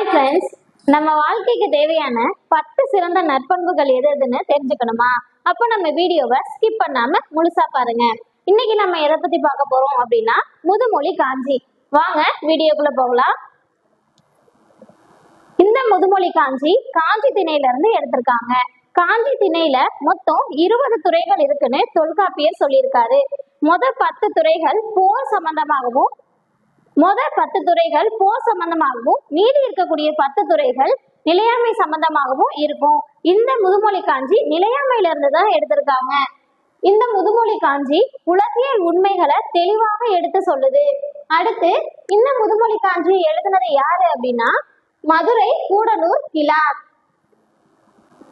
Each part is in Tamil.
ஹாய் ஃப்ரெண்ட்ஸ் நம்ம வாழ்க்கைக்கு தேவையான பத்து சிறந்த நற்பண்புகள் எது எதுன்னு தெரிஞ்சுக்கணுமா? அப்போ நம்ம வீடியோவை ஸ்கிப் பண்ணாம முழுசா பாருங்க. இன்னைக்கு நம்ம எதை பத்தி பார்க்க போறோம் அப்படின்னா முதுமொழி காஞ்சி. வாங்க வீடியோக்குள்ள போகலாம். இந்த முதுமொழி காஞ்சி காஞ்சி திணையில இருந்து எடுத்திருக்காங்க. காஞ்சி திணையில மொத்தம் இருபது துறைகள் இருக்குன்னு தொல்காப்பியர் சொல்லியிருக்காரு. மொத பத்து துறைகள் போர் சம்பந்தமாகவும் முதல் பத்து துறைகள் போர் சம்பந்தமாகவும் மீதி இருக்கக்கூடிய பத்து துறைகள் நிலையாமை சம்பந்தமாகவும் இருக்கும். இந்த முதுமொழி காஞ்சி நிலையாமையில இருந்து தான் எடுத்திருக்காங்க. இந்த முதுமொழி காஞ்சி உலகியல் உண்மைகளை தெளிவாக எடுத்து சொல்லுது. அடுத்து இந்த முதுமொழி காஞ்சி எழுதுனது யாரு அப்படின்னா மதுரை கூடலூர் கிலா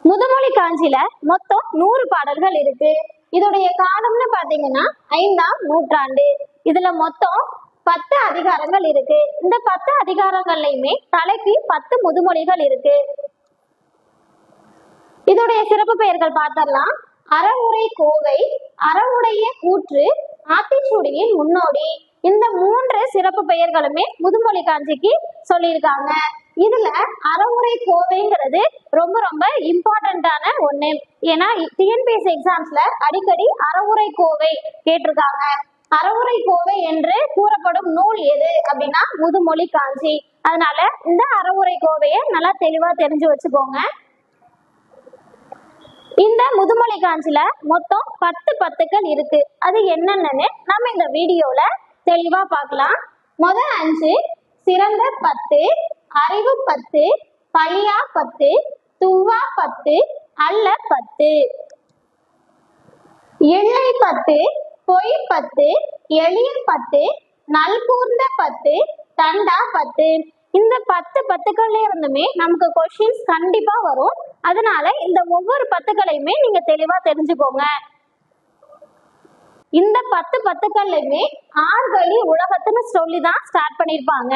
முதுமொழி காஞ்சியில மொத்தம் நூறு பாடல்கள் இருக்கு. இதோடைய காலம்னு பாத்தீங்கன்னா ஐந்தாம் நூற்றாண்டு. இதுல மொத்தம் பத்து அதிகாரங்கள் இருக்கு. இந்த பத்து அதிகாரங்கள்லயுமே தலைக்கு பத்து முதுமொழிகள் இருக்கு. இதோடைய சிறப்பு பெயர்கள் பார்த்தரலாம் அறவுரை கோவை அறவுடைய கூற்று ஆத்திச்சூடியின் முன்னோடி. இந்த மூன்று சிறப்பு பெயர்களுமே முதுமொழி காஞ்சிக்கு சொல்லியிருக்காங்க. இதுல அறவுரை கோவைங்கிறது ரொம்ப ரொம்ப இம்பார்ட்டன்டான ஒண்ணு. ஏன்னா டிஎன்பிஎஸ்சி எக்ஸாம்ஸ்ல அடிக்கடி அறவுரை கோவை கேட்டிருக்காங்க. அறவுரை கோவை என்று கூறப்படும் நூல் எது அப்படின்னா முதுமொழி காஞ்சி. அதனால இந்த அறவுரை கோவையை நல்லா தெளிவா தெரிஞ்சு வச்சுக்கோங்க. இந்த முதுமொழி காஞ்சில மொத்தம் பத்து பத்துக்கள் இருக்கு. அது என்னென்னு நம்ம இந்த வீடியோல தெளிவா பார்க்கலாம். முத அஞ்சு சிறந்த பத்து அறிவு பத்து பழியா பத்து துவா பத்து அல்ல பத்து. எண்ணெய் பத்து பொய் பத்து எளிய பத்து நல்கூர்ந்த பத்து தண்டா பத்து. இந்த பத்து பத்துக்கள்ல இருந்துமே நமக்கு கொஷின்ஸ் கண்டிப்பா வரும். அதனால இந்த ஒவ்வொரு பத்துக்களையுமே நீங்க தெளிவா தெரிஞ்சுக்கோங்க. இந்த பத்து பத்துக்கள்லயுமே ஆறுகளி உலகத்துன்னு சொல்லி தான் ஸ்டார்ட் பண்ணிருப்பாங்க.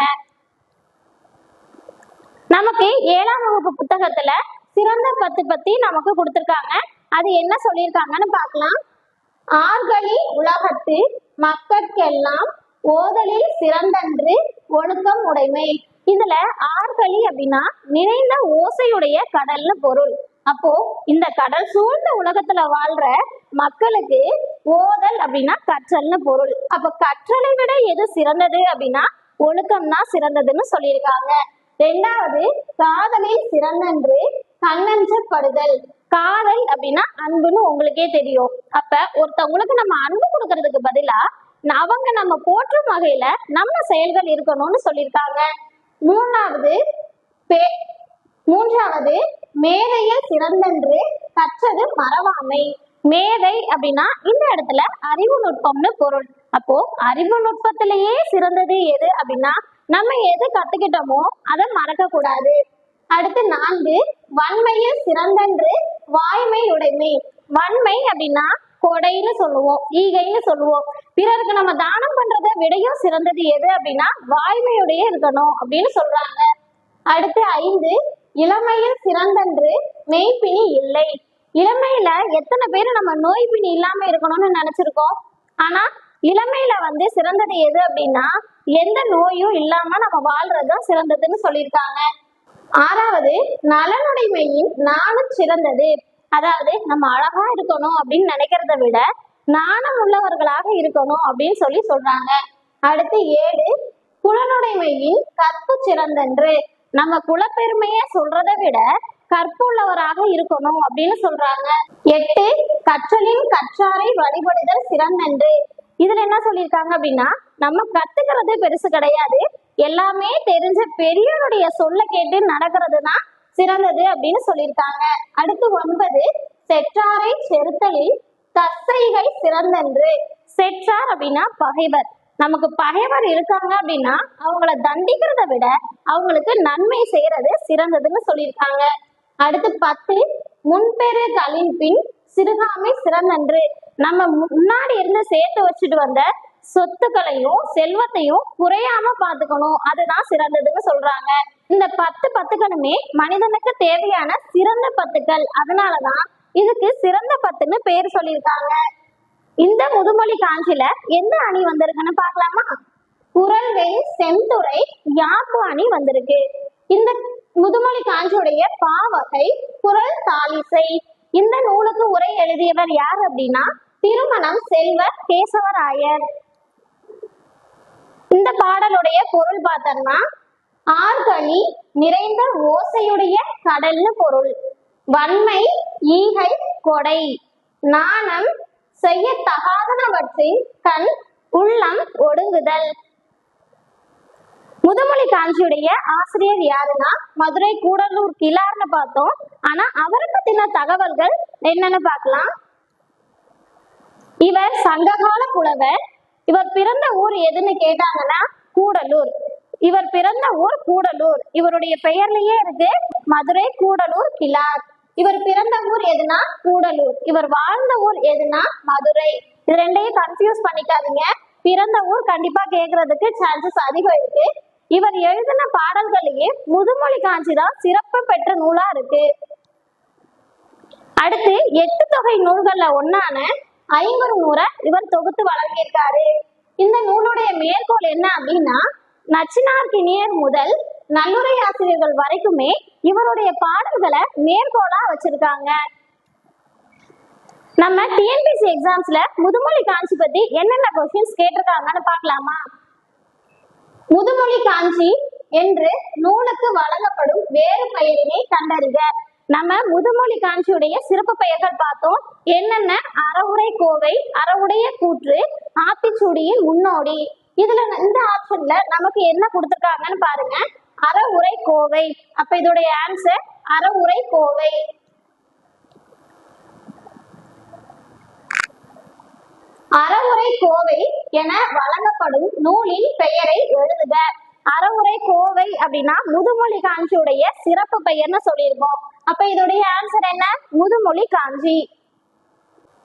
நமக்கு ஏழாம் வகுப்பு புத்தகத்துல சிறந்த பத்து பத்தி நமக்கு கொடுத்துருக்காங்க. அது என்ன சொல்லியிருக்காங்கன்னு பார்க்கலாம். ஆர்களி உலகத்து மக்கட்கெல்லாம் ஓதலில் சிறந்தன்று ஒழுக்கம் உடைமை. இதுல ஆர்களி அப்படின்னா நிறைந்த ஓசையுடைய கடல்னு பொருள். அப்போ இந்த கடல் சூழ்ந்த உலகத்துல வாழ்ற மக்களுக்கு ஓதல் அப்படின்னா கற்றல்னு பொருள். அப்ப கற்றலை விட எது சிறந்தது அப்படின்னா ஒழுக்கம் தான் சிறந்ததுன்னு சொல்லியிருக்காங்க. ரெண்டாவது காதலில் சிறந்தன்று கண்ணஞ்சப்படுதல் காதல் அப்படின்னா அன்புன்னு உங்களுக்கே தெரியும். அப்ப ஒருத்தவங்களுக்கு நம்ம அன்பு கொடுக்கறதுக்கு பதிலா அவங்க நம்ம போற்றும் வகையில நம்ம செயல்கள் இருக்கணும்னு சொல்லியிருக்காங்க. மூணாவது பே- மூன்றாவது மேதையில் சிறந்தன்று கற்றது மறவாமை. மேதை அப்படின்னா இந்த இடத்துல அறிவு நுட்பம்னு பொருள். அப்போ அறிவு நுட்பத்திலேயே சிறந்தது எது அப்படின்னா நம்ம எது கத்துக்கிட்டோமோ அதை மறக்க கூடாது அடுத்து நான்கு வன்மையில் சிறந்தன்று வாய்மை உடைமை. வன்மை அப்படின்னா கொடைன்னு சொல்லுவோம் ஈகைன்னு சொல்லுவோம். பிறருக்கு நம்ம தானம் பண்றதை விடையும் சிறந்தது எது அப்படின்னா வாய்மையுடைய இருக்கணும் அப்படின்னு சொல்றாங்க. அடுத்து ஐந்து இளமையில் சிறந்தன்று மெய்ப்பிணி இல்லை. இளமையில எத்தனை பேர் நம்ம நோய் பிணி இல்லாம இருக்கணும்னு நினைச்சிருக்கோம்? ஆனா இளமையில வந்து சிறந்தது எது அப்படின்னா எந்த நோயும் இல்லாம நம்ம வாழ்றதுதான் சிறந்ததுன்னு சொல்லியிருக்காங்க. ஆறாவது நலனுடைமையின் நாணம் சிறந்தது. அதாவது நம்ம அழகா இருக்கணும் அப்படின்னு நினைக்கிறத விட நாணம் உள்ளவர்களாக இருக்கணும் அப்படின்னு சொல்லி சொல்றாங்க. அடுத்து ஏழு குலனுடைமையின் கற்பு சிறந்தன்று. நம்ம குலப்பெருமைய சொல்றதை விட கற்புள்ளவராக இருக்கணும் அப்படின்னு சொல்றாங்க. எட்டு கற்றலின் கற்றாரை வழிபடுதல் சிறந்தன்று. இதுல என்ன சொல்லியிருக்காங்க அப்படின்னா நம்ம கத்துக்கிறது பெருசு கிடையாது. எல்லாமே தெரிஞ்ச பெரியவருடைய சொல்ல கேட்டு நடக்கிறது தான் சிறந்தது அப்படின்னு சொல்லியிருக்காங்க. அடுத்து ஒன்பது செற்றாரை செருத்தலில் தற்செய்கை சிறந்தன்று. செற்றார் அப்படின்னா பகைவர். நமக்கு பகைவர் இருக்காங்க அப்படின்னா அவங்கள தண்டிக்கிறத விட அவங்களுக்கு நன்மை செய்யறது சிறந்ததுன்னு சொல்லியிருக்காங்க. அடுத்து பத்து முன்பெரு கலின் பின் சிறுகாமை சிறந்தன்று. நம்ம முன்னாடி இருந்து சேர்த்து வச்சுட்டு வந்த சொத்துக்களையும் செல்வத்தையும் குறையாம பாத்துக்கணும் அதுதான் சிறந்ததுன்னு சொல்றாங்க. இந்த பத்து பத்துக்களுமே மனிதனுக்கு தேவையான சிறந்த பத்துக்கள். அதனாலதான் இதுக்கு சிறந்த பத்துன்னு பேர் சொல்லியிருக்காங்க. இந்த முதுமொழி காஞ்சில எந்த அணி வந்திருக்குன்னு பார்க்கலாமா? குரல்வை செந்துறை யாப்பு அணி வந்திருக்கு. இந்த பாவகை குரல் தாலிசை இந்த நூலுக்கு உரை எழுதியவர் யார் அப்படின்னா திருமணம் செல்வர் கேசவராயர். பாடலுடைய பொருள் பார்த்தோம்னா ஆர்கனி நிறைந்த ஓசையுடைய கடல்னு பொருள். வன்மை ஈகை கொடை. நாணம் செய்யத்தகாதனவற்றின் கண் உள்ளம் ஒடுங்குதல். முதுமொழி காஞ்சியுடைய ஆசிரியர் யாருன்னா மதுரை கூடலூர் கிளார்னு பார்த்தோம். ஆனா அவரை பத்தின தகவல்கள் என்னன்னு பார்க்கலாம். இவர் சங்ககால புலவர் இவர் பிறந்த ஊர் எதுன்னு கேட்டாங்கன்னா கூடலூர். இவர் பிறந்த ஊர் கூடலூர். இவருடைய பெயர்லயே இருக்கு மதுரை கூடலூர் கிளார் இவர் பிறந்த ஊர் எதுனா கூடலூர். இவர் வாழ்ந்த ஊர் எதுனா மதுரை. இது ரெண்டையும் கன்ஃபியூஸ் பண்ணிக்காதீங்க. பிறந்த ஊர் கண்டிப்பா கேக்குறதுக்கு சான்சஸ் அதிகம் இருக்கு. இவர் எழுதின பாடல்களையே முதுமொழி காஞ்சி தான் சிறப்பு பெற்ற நூலா இருக்கு. அடுத்து எட்டு தொகை நூல்கள்ல ஒன்னான ஐம்பது நூறை இவர் தொகுத்து வழங்கியிருக்காரு. இந்த நூலுடைய மேற்கோள் என்ன அப்படின்னா நச்சினார்கினியர் முதல் நல்லுரை ஆசிரியர்கள் வரைக்குமே இவருடைய பாடல்களை மேற்கோளா வச்சிருக்காங்க. நம்ம டிஎன்பிசி எக்ஸாம்ஸ்ல முதுமொழி காஞ்சி பத்தி என்னென்ன கொஸ்டின்ஸ் கேட்டிருக்காங்கன்னு பார்க்கலாமா? முதுமொழி காஞ்சி என்று நூலுக்கு வழங்கப்படும் வேறு பெயரினை கண்டறிக. நம்ம முதுமொழி காஞ்சியுடைய சிறப்பு பெயர்கள் பார்த்தோம். என்னென்ன? அறவுரை கோவை அறவுடைய கூற்று ஆத்திச்சூடியின் முன்னோடி. இதுல இந்த ஆப்ஷன்ல நமக்கு என்ன கொடுத்துருக்காங்கன்னு பாருங்க. அறவுரை கோவை. அப்ப இதோடைய ஆன்சர் அறவுரை கோவை. அறவுரை கோவை என வழங்கப்படும் நூலின் பெயரை எழுதுக. அறவுரை கோவை அப்படின்னா முதுமொழி காஞ்சியுடைய சிறப்பு பெயர்னு சொல்லியிருக்கோம். அப்ப இதோடைய ஆன்சர் என்ன? முதுமொழி காஞ்சி.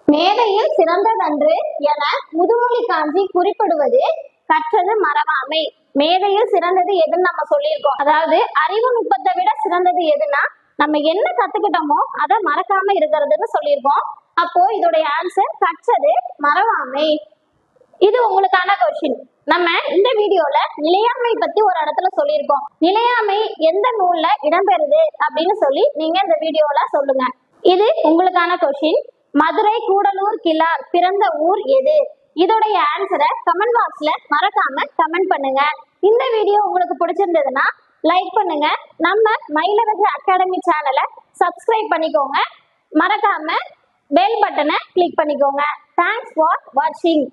மேதையில் சிறந்ததன்று என முதுமொழி காஞ்சி குறிப்பிடுவது கற்றது மறவாமை. மேதையில் சிறந்தது எதுன்னு நம்ம சொல்லியிருக்கோம். அதாவது அறிவு நுட்பத்தை விட சிறந்தது எதுன்னா நம்ம என்ன கத்துக்கிட்டோமோ அதை மறக்காம இருக்கிறதுன்னு சொல்லியிருக்கோம். அப்போ இதோடைய ஆன்சர் கற்றது மறவாமை. இது உங்களுக்கான கொஸ்டின் நம்ம இந்த வீடியோல நிலையாமை பத்தி ஒரு இடத்துல சொல்லியிருக்கோம். நிலையாமை எந்த நூல்ல இடம்பெறுது அப்படின்னு சொல்லி நீங்க இந்த வீடியோல சொல்லுங்க. இது உங்களுக்கான கொஸ்டின் மதுரை கூடலூர் கிளார் பிறந்த ஊர் எது? இதோடைய ஆன்சரை கமெண்ட் பாக்ஸ்ல மறக்காம கமெண்ட் பண்ணுங்க. இந்த வீடியோ உங்களுக்கு பிடிச்சிருந்ததுன்னா லைக் பண்ணுங்க. நம்ம மயிலரசு அகாடமி சேனலை சப்ஸ்கிரைப் பண்ணிக்கோங்க. மறக்காம பெல் பட்டனை கிளிக் பண்ணிக்கோங்க. தேங்க்ஸ் ஃபார் வாட்சிங்